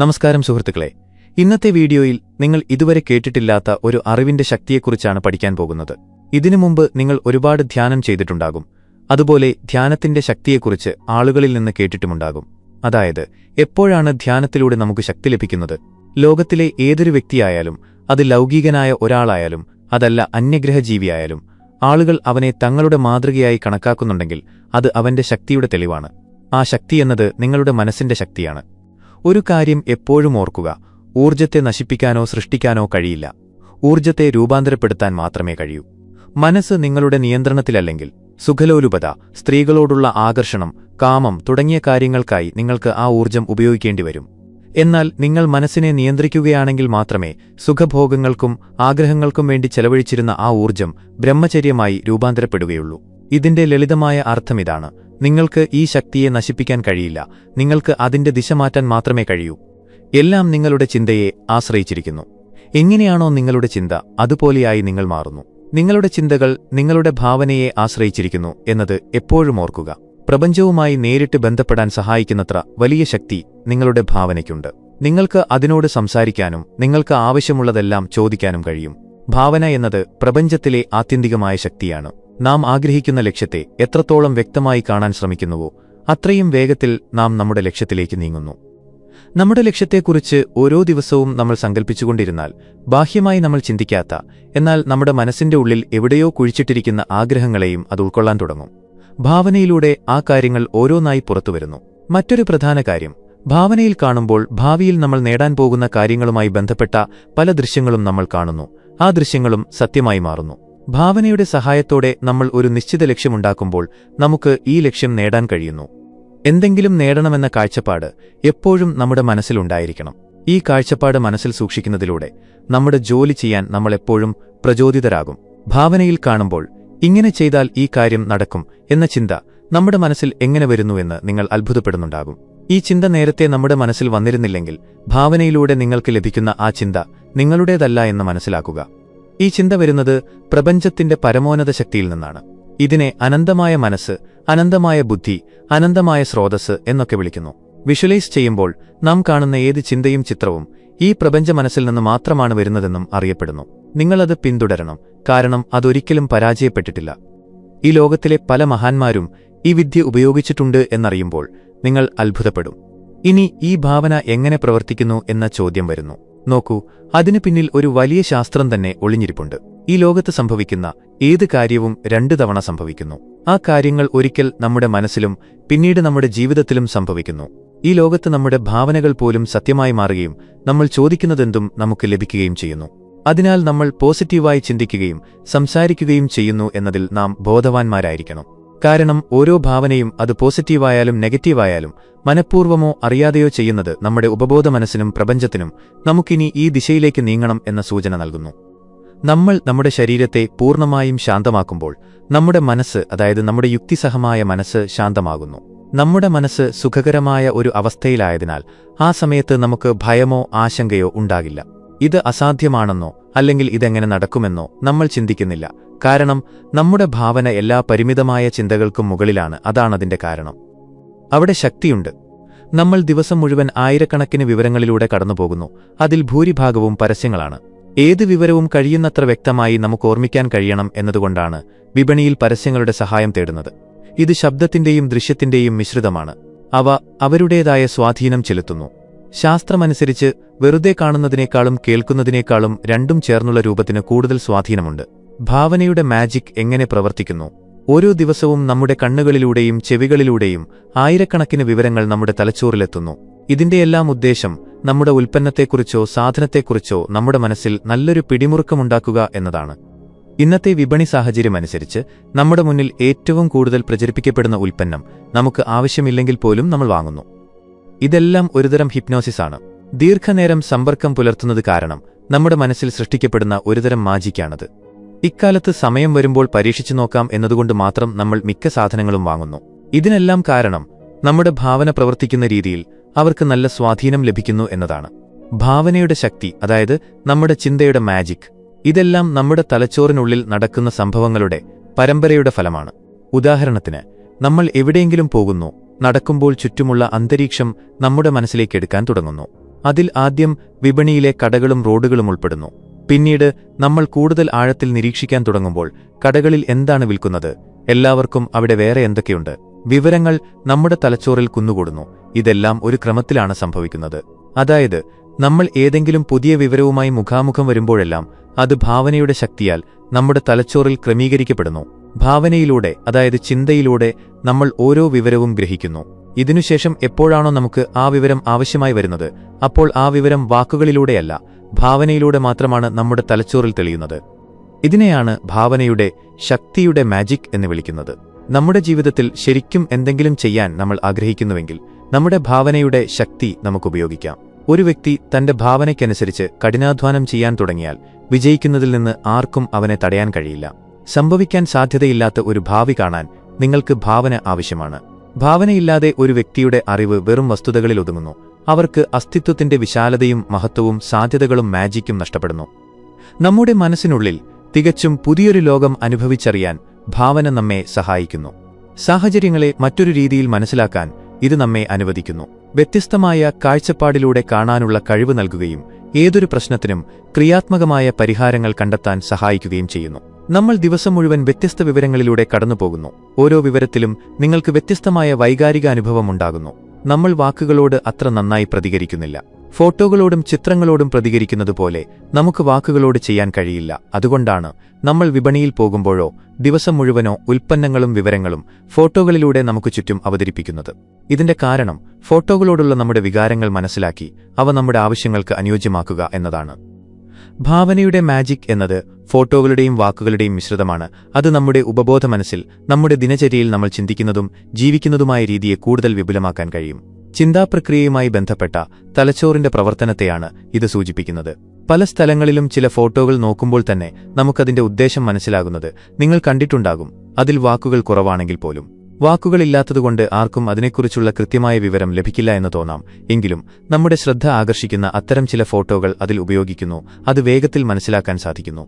നമസ്കാരം സുഹൃത്തുക്കളെ. ഇന്നത്തെ വീഡിയോയിൽ നിങ്ങൾ ഇതുവരെ കേട്ടിട്ടില്ലാത്ത ഒരു അറിവിന്റെ ശക്തിയെക്കുറിച്ചാണ് പഠിക്കാൻ പോകുന്നത്. ഇതിനു മുമ്പ് നിങ്ങൾ ഒരുപാട് ധ്യാനം ചെയ്തിട്ടുണ്ടാകും. അതുപോലെ ധ്യാനത്തിന്റെ ശക്തിയെക്കുറിച്ച് ആളുകളിൽ നിന്ന് കേട്ടിട്ടുമുണ്ടാകും. അതായത് എപ്പോഴാണ് ധ്യാനത്തിലൂടെ നമുക്ക് ശക്തി ലഭിക്കുന്നത്? ലോകത്തിലെ ഏതൊരു വ്യക്തിയായാലും അത് ലൗകികനായ ഒരാളായാലും അതല്ല അന്യഗ്രഹജീവിയായാലും ആളുകൾ അവനെ തങ്ങളുടെ മാതൃകയായി കണക്കാക്കുന്നുണ്ടെങ്കിൽ അത് അവന്റെ ശക്തിയുടെ തെളിവാണ്. ആ ശക്തിയെന്നത് നിങ്ങളുടെ മനസ്സിന്റെ ശക്തിയാണ്. ഒരു കാര്യം എപ്പോഴും ഓർക്കുക. ഊർജത്തെ നശിപ്പിക്കാനോ സൃഷ്ടിക്കാനോ കഴിയില്ല. ഊർജത്തെ രൂപാന്തരപ്പെടുത്താൻ മാത്രമേ കഴിയൂ. മനസ്സ് നിങ്ങളുടെ നിയന്ത്രണത്തിലല്ലെങ്കിൽ സുഖലോലുപത സ്ത്രീകളോടുള്ള ആകർഷണം കാമം തുടങ്ങിയ കാര്യങ്ങൾക്കായി നിങ്ങൾക്ക് ആ ഊർജം ഉപയോഗിക്കേണ്ടി വരും. എന്നാൽ നിങ്ങൾ മനസ്സിനെ നിയന്ത്രിക്കുകയാണെങ്കിൽ മാത്രമേ സുഖഭോഗങ്ങൾക്കും ആഗ്രഹങ്ങൾക്കും വേണ്ടി ചെലവഴിച്ചിരുന്ന ആ ഊർജം ബ്രഹ്മചര്യമായി രൂപാന്തരപ്പെടുകയുള്ളൂ. ഇതിന്റെ ലളിതമായ അർത്ഥമിതാണ് നിങ്ങൾക്ക് ഈ ശക്തിയെ നശിപ്പിക്കാൻ കഴിയില്ല. നിങ്ങൾക്ക് അതിന്റെ ദിശ മാറ്റാൻ മാത്രമേ കഴിയൂ. എല്ലാം നിങ്ങളുടെ ചിന്തയെ ആശ്രയിച്ചിരിക്കുന്നു. എങ്ങനെയാണോ നിങ്ങളുടെ ചിന്ത അതുപോലെയായി നിങ്ങൾ മാറുന്നു. നിങ്ങളുടെ ചിന്തകൾ നിങ്ങളുടെ ഭാവനയെ ആശ്രയിച്ചിരിക്കുന്നു എന്നത് എപ്പോഴും ഓർക്കുക. പ്രപഞ്ചവുമായി നേരിട്ട് ബന്ധപ്പെടാൻ സഹായിക്കുന്നത്ര വലിയ ശക്തി നിങ്ങളുടെ ഭാവനയ്ക്കുണ്ട്. നിങ്ങൾക്ക് അതിനോട് സംസാരിക്കാനും നിങ്ങൾക്ക് ആവശ്യമുള്ളതെല്ലാം ചോദിക്കാനും കഴിയും. ഭാവന എന്നത് പ്രപഞ്ചത്തിലെ ആത്യന്തികമായ ശക്തിയാണ്. നാം ആഗ്രഹിക്കുന്ന ലക്ഷ്യത്തെ എത്രത്തോളം വ്യക്തമായി കാണാൻ ശ്രമിക്കുന്നുവോ അത്രയും വേഗത്തിൽ നാം നമ്മുടെ ലക്ഷ്യത്തിലേക്ക് നീങ്ങുന്നു. നമ്മുടെ ലക്ഷ്യത്തെക്കുറിച്ച് ഓരോ ദിവസവും നമ്മൾ സങ്കല്പിച്ചുകൊണ്ടിരുന്നാൽ ബാഹ്യമായി നമ്മൾ ചിന്തിക്കാത്ത എന്നാൽ നമ്മുടെ മനസ്സിന്റെ ഉള്ളിൽ എവിടെയോ കുഴിച്ചിട്ടിരിക്കുന്ന ആഗ്രഹങ്ങളെയും അത് ഉൾക്കൊള്ളാൻ തുടങ്ങും. ഭാവനയിലൂടെ ആ കാര്യങ്ങൾ ഓരോന്നായി പുറത്തുവരുന്നു. മറ്റൊരു പ്രധാന കാര്യം ഭാവനയിൽ കാണുമ്പോൾ ഭാവിയിൽ നമ്മൾ നേടാൻ പോകുന്ന കാര്യങ്ങളുമായി ബന്ധപ്പെട്ട പല ദൃശ്യങ്ങളും നമ്മൾ കാണുന്നു. ആ ദൃശ്യങ്ങളും സത്യമായി മാറുന്നു. ഭാവനയുടെ സഹായത്തോടെ നമ്മൾ ഒരു നിശ്ചിത ലക്ഷ്യമുണ്ടാക്കുമ്പോൾ നമുക്ക് ഈ ലക്ഷ്യം നേടാൻ കഴിയുന്നു. എന്തെങ്കിലും നേടണമെന്ന കാഴ്ചപ്പാട് എപ്പോഴും നമ്മുടെ മനസ്സിലുണ്ടായിരിക്കണം ഈ കാഴ്ചപ്പാട് മനസ്സിൽ സൂക്ഷിക്കുന്നതിലൂടെ നമ്മുടെ ജോലി ചെയ്യാൻ നമ്മളെപ്പോഴും പ്രചോദിതരാകും. ഭാവനയിൽ കാണുമ്പോൾ ഇങ്ങനെ ചെയ്താൽ ഈ കാര്യം നടക്കും എന്ന ചിന്ത നമ്മുടെ മനസ്സിൽ എങ്ങനെ വരുന്നുവെന്ന് നിങ്ങൾ അത്ഭുതപ്പെടുന്നുണ്ടാകും. ഈ ചിന്ത നേരത്തെ നമ്മുടെ മനസ്സിൽ വന്നിരുന്നില്ലെങ്കിൽ ഭാവനയിലൂടെ നിങ്ങൾക്ക് ലഭിക്കുന്ന ആ ചിന്ത നിങ്ങളുടേതല്ല എന്ന് മനസ്സിലാക്കുക. ഈ ചിന്ത വരുന്നത് പ്രപഞ്ചത്തിന്റെ പരമോന്നത ശക്തിയിൽ നിന്നാണ്. ഇതിനെ അനന്തമായ മനസ്സ് അനന്തമായ ബുദ്ധി അനന്തമായ സ്രോതസ് എന്നൊക്കെ വിളിക്കുന്നു. വിഷ്വലൈസ് ചെയ്യുമ്പോൾ നാം കാണുന്ന ഏത് ചിന്തയും ചിത്രവും ഈ പ്രപഞ്ച മനസ്സിൽ നിന്ന് മാത്രമാണ് വരുന്നതെന്നും അറിയപ്പെടുന്നു. നിങ്ങളത് പിന്തുടരണം കാരണം അതൊരിക്കലും പരാജയപ്പെട്ടിട്ടില്ല. ഈ ലോകത്തിലെ പല മഹാന്മാരും ഈ വിദ്യ ഉപയോഗിച്ചിട്ടുണ്ട് എന്നറിയുമ്പോൾ നിങ്ങൾ അത്ഭുതപ്പെടും. ഇനി ഈ ഭാവന എങ്ങനെ പ്രവർത്തിക്കുന്നു എന്ന ചോദ്യം വരുന്നു. നോക്കൂ അതിനു പിന്നിൽ ഒരു വലിയ ശാസ്ത്രം തന്നെ ഒളിഞ്ഞിരിപ്പുണ്ട്. ഈ ലോകത്ത് സംഭവിക്കുന്ന ഏത് കാര്യവും രണ്ടു തവണ സംഭവിക്കുന്നു. ആ കാര്യങ്ങൾ ഒരിക്കൽ നമ്മുടെ മനസ്സിലും പിന്നീട് നമ്മുടെ ജീവിതത്തിലും സംഭവിക്കുന്നു. ഈ ലോകത്ത് നമ്മുടെ ഭാവനകൾ പോലും സത്യമായി മാറുകയും നമ്മൾ ചോദിക്കുന്നതെന്തും നമുക്ക് ലഭിക്കുകയും ചെയ്യുന്നു. അതിനാൽ നമ്മൾ പോസിറ്റീവായി ചിന്തിക്കുകയും സംസാരിക്കുകയും ചെയ്യുന്നു എന്നതിൽ നാം ബോധവാന്മാരായിരിക്കണം. കാരണം ഓരോ ഭാവനയും അത് പോസിറ്റീവായാലും നെഗറ്റീവായാലും മനഃപൂർവമോ അറിയാതെയോ ചെയ്യുന്നത് നമ്മുടെ ഉപബോധ മനസ്സിനും പ്രപഞ്ചത്തിനും നമുക്കിനി ഈ ദിശയിലേക്ക് നീങ്ങണം എന്ന സൂചന നൽകുന്നു. നമ്മൾ നമ്മുടെ ശരീരത്തെ പൂർണമായും ശാന്തമാക്കുമ്പോൾ നമ്മുടെ മനസ്സ് അതായത് നമ്മുടെ യുക്തിസഹമായ മനസ്സ് ശാന്തമാകുന്നു. നമ്മുടെ മനസ്സ് സുഖകരമായ ഒരു അവസ്ഥയിലായതിനാൽ ആ സമയത്ത് നമുക്ക് ഭയമോ ആശങ്കയോ ഉണ്ടാകില്ല. ഇത് അസാധ്യമാണെന്നോ അല്ലെങ്കിൽ ഇതെങ്ങനെ നടക്കുമെന്നോ നമ്മൾ ചിന്തിക്കുന്നില്ല. കാരണം നമ്മുടെ ഭാവന എല്ലാ പരിമിതമായ ചിന്തകൾക്കും മുകളിലാണ്. അതാണതിന്റെ കാരണം. അവിടെ ശക്തിയുണ്ട്. നമ്മൾ ദിവസം മുഴുവൻ ആയിരക്കണക്കിന് വിവരങ്ങളിലൂടെ കടന്നുപോകുന്നു. അതിൽ ഭൂരിഭാഗവും പരസ്യങ്ങളാണ്. ഏത് വിവരവും കഴിയുന്നത്ര വ്യക്തമായി നമുക്ക് ഓർമ്മിക്കാൻ കഴിയണം എന്നതുകൊണ്ടാണ് വിപണിയിൽ പരസ്യങ്ങളുടെ സഹായം തേടുന്നത്. ഇത് ശബ്ദത്തിന്റെയും ദൃശ്യത്തിന്റെയും മിശ്രിതമാണ്. അവ അവരുടേതായ സ്വാധീനം ചെലുത്തുന്നു. ശാസ്ത്രമനുസരിച്ച് വെറുതെ കാണുന്നതിനേക്കാളും കേൾക്കുന്നതിനേക്കാളും രണ്ടും ചേർന്നുള്ള രൂപത്തിന് കൂടുതൽ സ്വാധീനമുണ്ട്. ഭാവനയുടെ മാജിക് എങ്ങനെ പ്രവർത്തിക്കുന്നു? ഓരോ ദിവസവും നമ്മുടെ കണ്ണുകളിലൂടെയും ചെവികളിലൂടെയും ആയിരക്കണക്കിന് വിവരങ്ങൾ നമ്മുടെ തലച്ചോറിലെത്തുന്നു. ഇതിന്റെയെല്ലാം ഉദ്ദേശം നമ്മുടെ ഉൽപ്പന്നത്തെക്കുറിച്ചോ സാധനത്തെക്കുറിച്ചോ നമ്മുടെ മനസ്സിൽ നല്ലൊരു പിടിമുറുക്കമുണ്ടാക്കുക എന്നതാണ്. ഇന്നത്തെ വിപണി സാഹചര്യമനുസരിച്ച് നമ്മുടെ മുന്നിൽ ഏറ്റവും കൂടുതൽ പ്രചരിപ്പിക്കപ്പെടുന്ന ഉൽപ്പന്നം നമുക്ക് ആവശ്യമില്ലെങ്കിൽ പോലും നമ്മൾ വാങ്ങുന്നു. ഇതെല്ലാം ഒരുതരം ഹിപ്നോസിസാണ്. ദീർഘനേരം സമ്പർക്കം പുലർത്തുന്നത് കാരണം നമ്മുടെ മനസ്സിൽ സൃഷ്ടിക്കപ്പെടുന്ന ഒരുതരം മാജിക്കാണത്. ഇക്കാലത്ത് സമയം വരുമ്പോൾ പരീക്ഷിച്ചു നോക്കാം എന്നതുകൊണ്ട് മാത്രം നമ്മൾ മിക്ക സാധനങ്ങളും വാങ്ങുന്നു. ഇതിനെല്ലാം കാരണം നമ്മുടെ ഭാവന പ്രവർത്തിക്കുന്ന രീതിയിൽ അവർക്ക് നല്ല സ്വാധീനം ലഭിക്കുന്നു എന്നതാണ്. ഭാവനയുടെ ശക്തി അതായത് നമ്മുടെ ചിന്തയുടെ മാജിക് ഇതെല്ലാം നമ്മുടെ തലച്ചോറിനുള്ളിൽ നടക്കുന്ന സംഭവങ്ങളുടെ പരമ്പരയുടെ ഫലമാണ്. ഉദാഹരണത്തിന് നമ്മൾ എവിടെയെങ്കിലും പോകുന്നു നടക്കുമ്പോൾ ചുറ്റുമുള്ള അന്തരീക്ഷം നമ്മുടെ മനസ്സിലേക്ക് എടുക്കാൻ തുടങ്ങുന്നു. അതിൽ ആദ്യം വിപണിയിലെ കടകളും റോഡുകളും ഉൾപ്പെടുന്നു. പിന്നീട് നമ്മൾ കൂടുതൽ ആഴത്തിൽ നിരീക്ഷിക്കാൻ തുടങ്ങുമ്പോൾ കടകളിൽ എന്താണ് വിൽക്കുന്നത് എല്ലാവർക്കും അവിടെ വേറെ എന്തൊക്കെയുണ്ട്? വിവരങ്ങൾ നമ്മുടെ തലച്ചോറിൽ കുന്നുകൂടുന്നു. ഇതെല്ലാം ഒരു ക്രമത്തിലാണ് സംഭവിക്കുന്നത്. അതായത് നമ്മൾ ഏതെങ്കിലും പുതിയ വിവരവുമായി മുഖാമുഖം വരുമ്പോഴെല്ലാം അത് ഭാവനയുടെ ശക്തിയാൽ നമ്മുടെ തലച്ചോറിൽ ക്രമീകരിക്കപ്പെടുന്നു. ഭാവനയിലൂടെ അതായത് ചിന്തയിലൂടെ നമ്മൾ ഓരോ വിവരവും ഗ്രഹിക്കുന്നു. ഇതിനുശേഷം എപ്പോഴാണോ നമുക്ക് ആ വിവരം ആവശ്യമായി വരുന്നത് അപ്പോൾ ആ വിവരം വാക്കുകളിലൂടെയല്ല ഭാവനയിലൂടെ മാത്രമാണ് നമ്മുടെ തലച്ചോറിൽ തെളിയുന്നത്. ഇതിനെയാണ് ഭാവനയുടെ ശക്തിയുടെ മാജിക് എന്ന് വിളിക്കുന്നത്. നമ്മുടെ ജീവിതത്തിൽ ശരിക്കും എന്തെങ്കിലും ചെയ്യാൻ നമ്മൾ ആഗ്രഹിക്കുന്നുവെങ്കിൽ നമ്മുടെ ഭാവനയുടെ ശക്തി നമുക്ക് ഉപയോഗിക്കാം. ഒരു വ്യക്തി തന്റെ ഭാവനയ്ക്കനുസരിച്ച് കഠിനാധ്വാനം ചെയ്യാൻ തുടങ്ങിയാൽ വിജയിക്കുന്നതിൽ നിന്ന് ആർക്കും അവനെ തടയാൻ കഴിയില്ല. സംഭവിക്കാൻ സാധ്യതയില്ലാത്ത ഒരു ഭാവി കാണാൻ നിങ്ങൾക്ക് ഭാവന ആവശ്യമാണ്. ഭാവനയില്ലാതെ ഒരു വ്യക്തിയുടെ അറിവ് വെറും വസ്തുതകളിൽ ഒതുങ്ങുന്നു. അവർക്ക് അസ്തിത്വത്തിന്റെ വിശാലതയും മഹത്വവും സാധ്യതകളും മാജിക്കും നഷ്ടപ്പെടുന്നു. നമ്മുടെ മനസ്സിനുള്ളിൽ തികച്ചും പുതിയൊരു ലോകം അനുഭവിച്ചറിയാൻ ഭാവന നമ്മെ സഹായിക്കുന്നു. സാഹചര്യങ്ങളെ മറ്റൊരു രീതിയിൽ മനസ്സിലാക്കാൻ ഇത് നമ്മെ അനുവദിക്കുന്നു. വ്യത്യസ്തമായ കാഴ്ചപ്പാടിലൂടെ കാണാനുള്ള കഴിവ് നൽകുകയും ഏതൊരു പ്രശ്നത്തിനും ക്രിയാത്മകമായ പരിഹാരങ്ങൾ കണ്ടെത്താൻ സഹായിക്കുകയും ചെയ്യുന്നു. നമ്മൾ ദിവസം മുഴുവൻ വ്യത്യസ്ത വിവരങ്ങളിലൂടെ കടന്നുപോകുന്നു. ഓരോ വിവരത്തിലും നിങ്ങൾക്ക് വ്യത്യസ്തമായ വൈകാരിക അനുഭവം ഉണ്ടാകുന്നു. നമ്മൾ വാക്കുകളോട് അത്ര നന്നായി പ്രതികരിക്കുന്നില്ല. ഫോട്ടോകളോടും ചിത്രങ്ങളോടും പ്രതികരിക്കുന്നതുപോലെ നമുക്ക് വാക്കുകളോട് ചെയ്യാൻ കഴിയില്ല. അതുകൊണ്ടാണ് നമ്മൾ വിപണിയിൽ പോകുമ്പോഴോ ദിവസം മുഴുവനോ ഉൽപ്പന്നങ്ങളും വിവരങ്ങളും ഫോട്ടോകളിലൂടെ നമുക്ക് ചുറ്റും അവതരിപ്പിക്കുന്നത്. ഇതിന്റെ കാരണം ഫോട്ടോകളോടുള്ള നമ്മുടെ വികാരങ്ങൾ മനസ്സിലാക്കി അവ നമ്മുടെ ആവശ്യങ്ങൾക്ക് അനുയോജ്യമാക്കുക എന്നതാണ്. ഭാവനയുടെ മാജിക് എന്നത് ഫോട്ടോകളുടെയും വാക്കുകളുടെയും മിശ്രിതമാണ്. അത് നമ്മുടെ ഉപബോധ മനസ്സിൽ നമ്മുടെ ദിനചര്യയിൽ നമ്മൾ ചിന്തിക്കുന്നതും ജീവിക്കുന്നതുമായ രീതിയെ കൂടുതൽ വിപുലമാക്കാൻ കഴിയും. ചിന്താപ്രക്രിയയുമായി ബന്ധപ്പെട്ട തലച്ചോറിന്റെ പ്രവർത്തനത്തെയാണ് ഇത് സൂചിപ്പിക്കുന്നത്. പല സ്ഥലങ്ങളിലും ചില ഫോട്ടോകൾ നോക്കുമ്പോൾ തന്നെ നമുക്കതിന്റെ ഉദ്ദേശം മനസ്സിലാകുന്നത് നിങ്ങൾ കണ്ടിട്ടുണ്ടാകും. അതിൽ വാക്കുകൾ കുറവാണെങ്കിൽ പോലും. വാക്കുകളില്ലാത്തതുകൊണ്ട് ആർക്കും അതിനെക്കുറിച്ചുള്ള കൃത്യമായ വിവരം ലഭിക്കില്ല എന്ന് തോന്നാം. എങ്കിലും നമ്മുടെ ശ്രദ്ധ ആകർഷിക്കുന്ന അത്തരം ചില ഫോട്ടോകൾ അതിൽ ഉപയോഗിക്കുന്നു. അത് വേഗത്തിൽ മനസ്സിലാക്കാൻ സാധിക്കുന്നു.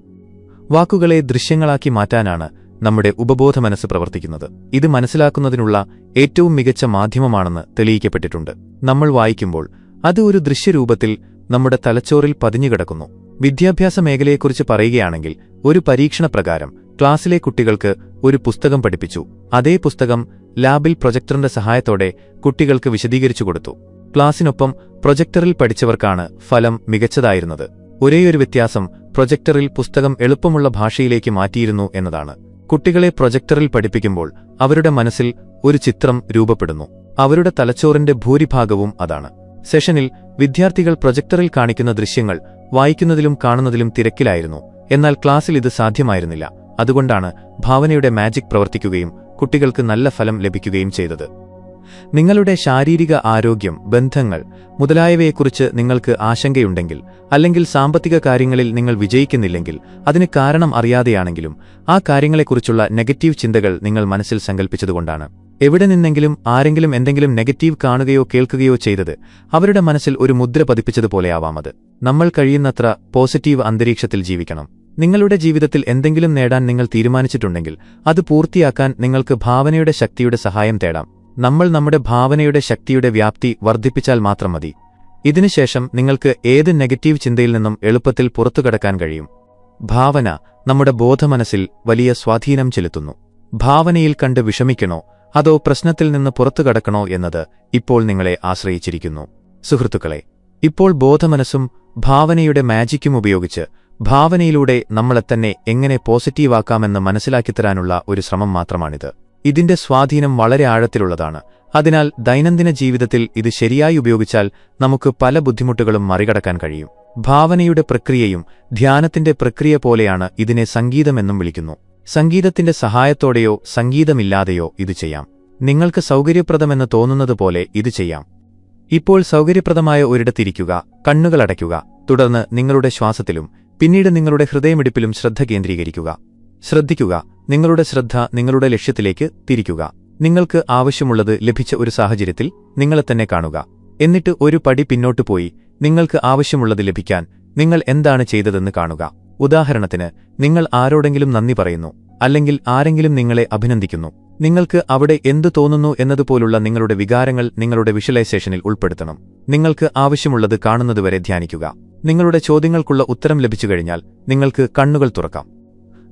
വാക്കുകളെ ദൃശ്യങ്ങളാക്കി മാറ്റാനാണ് നമ്മുടെ ഉപബോധ മനസ്സ് പ്രവർത്തിക്കുന്നത്. ഇത് മനസ്സിലാക്കുന്നതിനുള്ള ഏറ്റവും മികച്ച മാധ്യമമാണെന്ന് തെളിയിക്കപ്പെട്ടിട്ടുണ്ട്. നമ്മൾ വായിക്കുമ്പോൾ അത് ഒരു ദൃശ്യരൂപത്തിൽ നമ്മുടെ തലച്ചോറിൽ പതിഞ്ഞുകിടക്കുന്നു. വിദ്യാഭ്യാസ മേഖലയെക്കുറിച്ച് പറയുകയാണെങ്കിൽ ഒരു പരീക്ഷണപ്രകാരം ക്ലാസ്സിലെ കുട്ടികൾക്ക് ഒരു പുസ്തകം പഠിപ്പിച്ചു. അതേ പുസ്തകം ലാബിൽ പ്രൊജക്ടറിന്റെ സഹായത്തോടെ കുട്ടികൾക്ക് വിശദീകരിച്ചു കൊടുത്തു. ക്ലാസ്സിനൊപ്പം പ്രൊജക്ടറിൽ പഠിച്ചവർക്കാണ് ഫലം മികച്ചതായിരുന്നത്. ഒരേയൊരു വ്യത്യാസം പ്രൊജക്ടറിൽ പുസ്തകം എളുപ്പമുള്ള ഭാഷയിലേക്ക് മാറ്റിയിരുന്നു എന്നതാണ്. കുട്ടികളെ പ്രൊജക്ടറിൽ പഠിപ്പിക്കുമ്പോൾ അവരുടെ മനസ്സിൽ ഒരു ചിത്രം രൂപപ്പെടുന്നു. അവരുടെ തലച്ചോറിന്റെ ഭൂരിഭാഗവും അതാണ്. സെഷനിൽ വിദ്യാർത്ഥികൾ പ്രൊജക്ടറിൽ കാണിക്കുന്ന ദൃശ്യങ്ങൾ വായിക്കുന്നതിലും കാണുന്നതിലും തിരക്കിലായിരുന്നു. എന്നാൽ ക്ലാസ്സിൽ ഇത് സാധ്യമായിരുന്നില്ല. അതുകൊണ്ടാണ് ഭാവനയുടെ മാജിക് പ്രവർത്തിക്കുകയും കുട്ടികൾക്ക് നല്ല ഫലം ലഭിക്കുകയും ചെയ്തത്. നിങ്ങളുടെ ശാരീരിക ആരോഗ്യം ബന്ധങ്ങൾ മുതലായവയെക്കുറിച്ച് നിങ്ങൾക്ക് ആശങ്കയുണ്ടെങ്കിൽ അല്ലെങ്കിൽ സാമ്പത്തിക കാര്യങ്ങളിൽ നിങ്ങൾ വിജയിക്കുന്നില്ലെങ്കിൽ അതിന് കാരണം അറിയാതെയാണെങ്കിലും ആ കാര്യങ്ങളെക്കുറിച്ചുള്ള നെഗറ്റീവ് ചിന്തകൾ നിങ്ങൾ മനസ്സിൽ സങ്കല്പിച്ചതുകൊണ്ടാണ് എവിടെ നിന്നെങ്കിലും ആരെങ്കിലും എന്തെങ്കിലും നെഗറ്റീവ് കാണുകയോ കേൾക്കുകയോ ചെയ്തത് അവരുടെ മനസ്സിൽ ഒരു മുദ്ര പതിപ്പിച്ചതുപോലെയാവാമത് നമ്മൾ കഴിയുന്നത്ര പോസിറ്റീവ് അന്തരീക്ഷത്തിൽ ജീവിക്കണം. നിങ്ങളുടെ ജീവിതത്തിൽ എന്തെങ്കിലും നേടാൻ നിങ്ങൾ തീരുമാനിച്ചിട്ടുണ്ടെങ്കിൽ അത് പൂർത്തിയാക്കാൻ നിങ്ങൾക്ക് ഭാവനയുടെ ശക്തിയുടെ സഹായം തേടാം. നമ്മൾ നമ്മുടെ ഭാവനയുടെ ശക്തിയുടെ വ്യാപ്തി വർദ്ധിപ്പിച്ചാൽ മാത്രം മതി. ഇതിനുശേഷം നിങ്ങൾക്ക് ഏത് നെഗറ്റീവ് ചിന്തയിൽ നിന്നും എളുപ്പത്തിൽ പുറത്തുകടക്കാൻ കഴിയും. ഭാവന നമ്മുടെ ബോധമനസ്സിൽ വലിയ സ്വാധീനം ചെലുത്തുന്നു. ഭാവനയിൽ കണ്ട് വിഷമിക്കണോ? അതോ പ്രശ്നത്തിൽ നിന്ന് പുറത്തുകടക്കണോ എന്നത് ഇപ്പോൾ നിങ്ങളെ ആശ്രയിച്ചിരിക്കുന്നു. സുഹൃത്തുക്കളെ ഇപ്പോൾ ബോധമനസ്സും ഭാവനയുടെ മാജിക്കും ഉപയോഗിച്ച് ഭാവനയിലൂടെ നമ്മളെ തന്നെ എങ്ങനെ പോസിറ്റീവാക്കാമെന്ന് മനസ്സിലാക്കിത്തരാനുള്ള ഒരു ശ്രമം മാത്രമാണിത്. ഇതിന്റെ സ്വാധീനം വളരെ ആഴത്തിലുള്ളതാണ്. അതിനാൽ ദൈനംദിന ജീവിതത്തിൽ ഇത് ശരിയായി ഉപയോഗിച്ചാൽ നമുക്ക് പല ബുദ്ധിമുട്ടുകളും മറികടക്കാൻ കഴിയും. ഭാവനയുടെ പ്രക്രിയയും ധ്യാനത്തിന്റെ പ്രക്രിയ പോലെയാണ് ഇതിനെ സംഗീതമെന്നും വിളിക്കുന്നു. സംഗീതത്തിന്റെ സഹായത്തോടെയോ സംഗീതമില്ലാതെയോ ഇത് ചെയ്യാം. നിങ്ങൾക്ക് സൗകര്യപ്രദമെന്ന് തോന്നുന്നതുപോലെ ഇത് ചെയ്യാം. ഇപ്പോൾ സൗകര്യപ്രദമായ ഒരിടത്തിരിക്കുക കണ്ണുകളടയ്ക്കുക തുടർന്ന് നിങ്ങളുടെ ശ്വാസത്തിലും പിന്നീട് നിങ്ങളുടെ ഹൃദയമിടിപ്പിലും ശ്രദ്ധ കേന്ദ്രീകരിക്കുക. ശ്രദ്ധിക്കുക. നിങ്ങളുടെ ശ്രദ്ധ നിങ്ങളുടെ ലക്ഷ്യത്തിലേക്ക് തിരിക്കുക. നിങ്ങൾക്ക് ആവശ്യമുള്ളത് ലഭിച്ച ഒരു സാഹചര്യത്തിൽ നിങ്ങളെ തന്നെ കാണുക. എന്നിട്ട് ഒരു പടി പിന്നോട്ടു പോയി നിങ്ങൾക്ക് ആവശ്യമുള്ളത് ലഭിക്കാൻ നിങ്ങൾ എന്താണ് ചെയ്തതെന്ന് കാണുക. ഉദാഹരണത്തിന് നിങ്ങൾ ആരോടെങ്കിലും നന്ദി പറയുന്നു അല്ലെങ്കിൽ ആരെങ്കിലും നിങ്ങളെ അഭിനന്ദിക്കുന്നു. നിങ്ങൾക്ക് അവിടെ എന്തു തോന്നുന്നു എന്നതുപോലുള്ള നിങ്ങളുടെ വികാരങ്ങൾ നിങ്ങളുടെ വിഷ്വലൈസേഷനിൽ ഉൾപ്പെടുത്തണം. നിങ്ങൾക്ക് ആവശ്യമുള്ളത് കാണുന്നതുവരെ ധ്യാനിക്കുക. നിങ്ങളുടെ ചോദ്യങ്ങൾക്കുള്ള ഉത്തരം ലഭിച്ചു കഴിഞ്ഞാൽ നിങ്ങൾക്ക് കണ്ണുകൾ തുറക്കാം.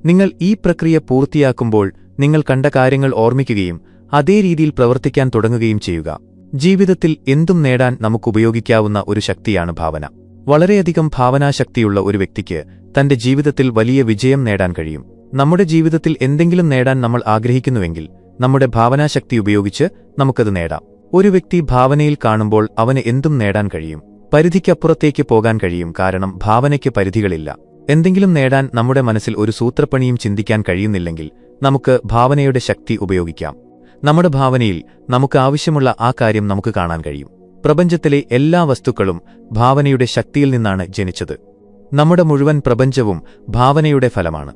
നിങ്ങൾ ഈ പ്രക്രിയ പൂർത്തിയാക്കുമ്പോൾ നിങ്ങൾ കണ്ട കാര്യങ്ങൾ ഓർമ്മിക്കുകയും അതേ രീതിയിൽ പ്രവർത്തിക്കാൻ തുടങ്ങുകയും ചെയ്യുക. ജീവിതത്തിൽ എന്തും നേടാൻ നമുക്കുപയോഗിക്കാവുന്ന ഒരു ശക്തിയാണ് ഭാവന. വളരെയധികം ഭാവനാശക്തിയുള്ള ഒരു വ്യക്തിക്ക് തന്റെ ജീവിതത്തിൽ വലിയ വിജയം നേടാൻ കഴിയും. നമ്മുടെ ജീവിതത്തിൽ എന്തെങ്കിലും നേടാൻ നമ്മൾ ആഗ്രഹിക്കുന്നുവെങ്കിൽ നമ്മുടെ ഭാവനാശക്തി ഉപയോഗിച്ച് നമുക്കത് നേടാം. ഒരു വ്യക്തി ഭാവനയിൽ കാണുമ്പോൾ അവന് എന്തും നേടാൻ കഴിയും. പരിധിക്കപ്പുറത്തേക്ക് പോകാൻ കഴിയും കാരണം ഭാവനയ്ക്ക് പരിധികളില്ല. എന്തെങ്കിലും നേടാൻ നമ്മുടെ മനസ്സിൽ ഒരു സൂത്രപ്പണിയും ചിന്തിക്കാൻ കഴിയുന്നില്ലെങ്കിൽ നമുക്ക് ഭാവനയുടെ ശക്തി ഉപയോഗിക്കാം. നമ്മുടെ ഭാവനയിൽ നമുക്ക് ആവശ്യമുള്ള ആ കാര്യം നമുക്ക് കാണാൻ കഴിയും. പ്രപഞ്ചത്തിലെ എല്ലാ വസ്തുക്കളും ഭാവനയുടെ ശക്തിയിൽ നിന്നാണ് ജനിച്ചത്. നമ്മുടെ മുഴുവൻ പ്രപഞ്ചവും ഭാവനയുടെ ഫലമാണ്.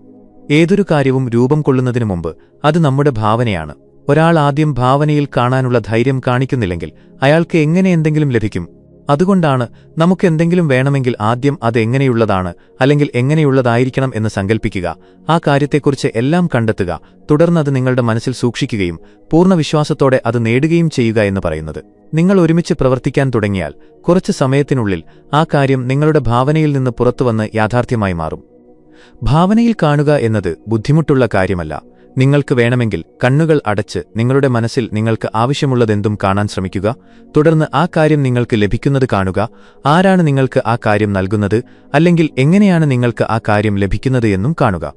ഏതൊരു കാര്യവും രൂപം കൊള്ളുന്നതിനു മുമ്പ് അത് നമ്മുടെ ഭാവനയാണ്. ഒരാൾ ആദ്യം ഭാവനയിൽ കാണാനുള്ള ധൈര്യം കാണിക്കുന്നില്ലെങ്കിൽ അയാൾക്ക് എങ്ങനെ എന്തെങ്കിലും ലഭിക്കും? അതുകൊണ്ടാണ് നമുക്ക് എന്തെങ്കിലും വേണമെങ്കിൽ ആദ്യം അത് എങ്ങനെയുള്ളതാണ് അല്ലെങ്കിൽ എങ്ങനെയുള്ളതായിരിക്കണം എന്ന് സങ്കൽപ്പിക്കുക. ആ കാര്യത്തെക്കുറിച്ച് എല്ലാം കണ്ടെത്തുക തുടർന്ന് അത് നിങ്ങളുടെ മനസ്സിൽ സൂക്ഷിക്കുകയും പൂർണ വിശ്വാസത്തോടെ അത് നേടുകയും ചെയ്യുക എന്ന് പറയുന്നത്. നിങ്ങൾ ഒരുമിച്ച് പ്രവർത്തിക്കാൻ തുടങ്ങിയാൽ കുറച്ച് സമയത്തിനുള്ളിൽ ആ കാര്യം നിങ്ങളുടെ ഭാവനയിൽ നിന്ന് പുറത്തുവന്ന് യാഥാർത്ഥ്യമായി മാറും. ഭാവനയിൽ കാണുക എന്നത് ബുദ്ധിമുട്ടുള്ള കാര്യമല്ല. നിങ്ങൾക്ക് വേണമെങ്കിൽ കണ്ണുകൾ അടച്ച് നിങ്ങളുടെ മനസ്സിൽ നിങ്ങൾക്ക് ആവശ്യമുള്ളതെന്തും കാണാൻ ശ്രമിക്കുക. തുടർന്ന് ആ കാര്യം നിങ്ങൾക്ക് ലഭിക്കുന്നത് കാണുക. ആരാണ് നിങ്ങൾക്ക് ആ കാര്യം നൽകുന്നത്? അല്ലെങ്കിൽ എങ്ങനെയാണ് നിങ്ങൾക്ക് ആ കാര്യം ലഭിക്കുന്നത് എന്നും കാണുക.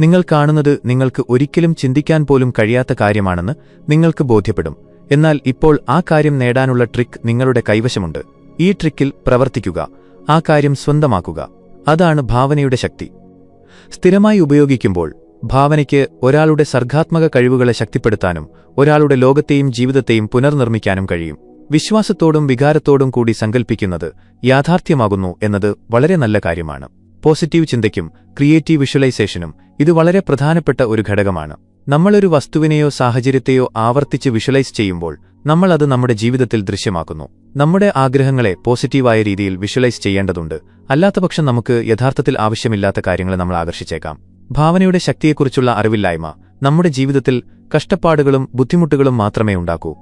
നിങ്ങൾ കാണുന്നത് നിങ്ങൾക്ക് ഒരിക്കലും ചിന്തിക്കാൻ പോലും കഴിയാത്ത കാര്യമാണെന്ന് നിങ്ങൾക്ക് ബോധ്യപ്പെടും. എന്നാൽ ഇപ്പോൾ ആ കാര്യം നേടാനുള്ള ട്രിക്ക് നിങ്ങളുടെ കൈവശമുണ്ട്. ഈ ട്രിക്കിൽ പ്രവർത്തിക്കുക. ആ കാര്യം സ്വന്തമാക്കുക. അതാണ് ഭാവനയുടെ ശക്തി. സ്ഥിരമായി ഉപയോഗിക്കുമ്പോൾ ഭാവനയ്ക്ക് ഒരാളുടെ സർഗാത്മക കഴിവുകളെ ശക്തിപ്പെടുത്താനും ഒരാളുടെ ലോകത്തെയും ജീവിതത്തെയും പുനർനിർമ്മിക്കാനും കഴിയും. വിശ്വാസത്തോടും വികാരത്തോടും കൂടി സങ്കൽപ്പിക്കുന്നത് യാഥാർത്ഥ്യമാകുന്നു എന്നത് വളരെ നല്ല കാര്യമാണ്. പോസിറ്റീവ് ചിന്തയ്ക്കും ക്രിയേറ്റീവ് വിഷ്വലൈസേഷനും ഇത് വളരെ പ്രധാനപ്പെട്ട ഒരു ഘടകമാണ്. നമ്മളൊരു വസ്തുവിനെയോ സാഹചര്യത്തെയോ ആവർത്തിച്ച് വിഷ്വലൈസ് ചെയ്യുമ്പോൾ നമ്മൾ അത് നമ്മുടെ ജീവിതത്തിൽ ദൃശ്യമാക്കുന്നു. നമ്മുടെ ആഗ്രഹങ്ങളെ പോസിറ്റീവായ രീതിയിൽ വിഷ്വലൈസ് ചെയ്യേണ്ടതുണ്ട്. അല്ലാത്തപക്ഷം നമുക്ക് യഥാർത്ഥത്തിൽ ആവശ്യമില്ലാത്ത കാര്യങ്ങളെ നമ്മൾ ആകർഷിച്ചേക്കാം. ഭാവനയുടെ ശക്തിയെക്കുറിച്ചുള്ള അറിവില്ലായ്മ നമ്മുടെ ജീവിതത്തിൽ കഷ്ടപ്പാടുകളും ബുദ്ധിമുട്ടുകളും മാത്രമേ ഉണ്ടാക്കൂ.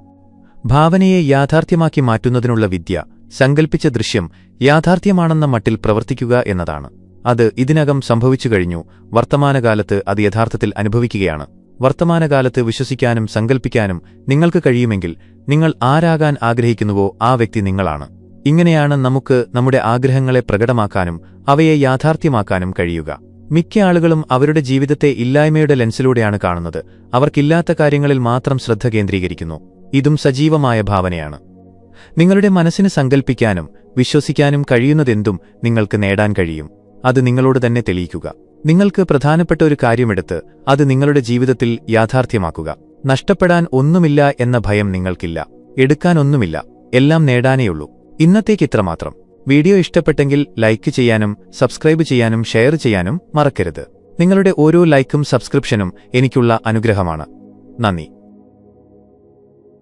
ഭാവനയെ യാഥാർത്ഥ്യമാക്കി മാറ്റുന്നതിനുള്ള വിദ്യ സങ്കൽപ്പിച്ച ദൃശ്യം യാഥാർത്ഥ്യമാണെന്ന മട്ടിൽ പ്രവർത്തിക്കുക എന്നതാണ്. അത് ഇതിനകം സംഭവിച്ചു കഴിഞ്ഞു വർത്തമാനകാലത്ത് അത് യഥാർത്ഥത്തിൽ അനുഭവിക്കുകയാണ്. വർത്തമാനകാലത്ത് വിശ്വസിക്കാനും സങ്കൽപ്പിക്കാനും നിങ്ങൾക്ക് കഴിയുമെങ്കിൽ നിങ്ങൾ ആരാകാൻ ആഗ്രഹിക്കുന്നുവോ ആ വ്യക്തി നിങ്ങളാണ്. ഇങ്ങനെയാണ് നമുക്ക് നമ്മുടെ ആഗ്രഹങ്ങളെ പ്രകടമാക്കാനും അവയെ യാഥാർത്ഥ്യമാക്കാനും കഴിയുക. മിക്ക ആളുകളും അവരുടെ ജീവിതത്തെ ഇല്ലായ്മയുടെ ലെൻസിലൂടെയാണ് കാണുന്നത്. അവർക്കില്ലാത്ത കാര്യങ്ങളിൽ മാത്രം ശ്രദ്ധ കേന്ദ്രീകരിക്കുന്നു. ഇതും സജീവമായ ഭാവനയാണ്. നിങ്ങളുടെ മനസ്സിന് സങ്കൽപ്പിക്കാനും വിശ്വസിക്കാനും കഴിയുന്നതെന്തും നിങ്ങൾക്ക് നേടാൻ കഴിയും. അത് നിങ്ങളോട് തന്നെ തെളിയിക്കുക. നിങ്ങൾക്ക് പ്രധാനപ്പെട്ട ഒരു കാര്യമെടുത്ത് അത് നിങ്ങളുടെ ജീവിതത്തിൽ യാഥാർത്ഥ്യമാക്കുക. നഷ്ടപ്പെടാൻ ഒന്നുമില്ല എന്ന ഭയം നിങ്ങൾക്കില്ല. എടുക്കാനൊന്നുമില്ല എല്ലാം നേടാനേയുള്ളൂ. ഇന്നത്തേക്ക് ഇത്രമാത്രം. വീഡിയോ ഇഷ്ടപ്പെട്ടെങ്കിൽ ലൈക്ക് ചെയ്യാനും സബ്സ്ക്രൈബ് ചെയ്യാനും ഷെയർ ചെയ്യാനും മറക്കരുത്. നിങ്ങളുടെ ഓരോ ലൈക്കും സബ്സ്ക്രിപ്ഷനും എനിക്കുള്ള അനുഗ്രഹമാണ്. നന്ദി.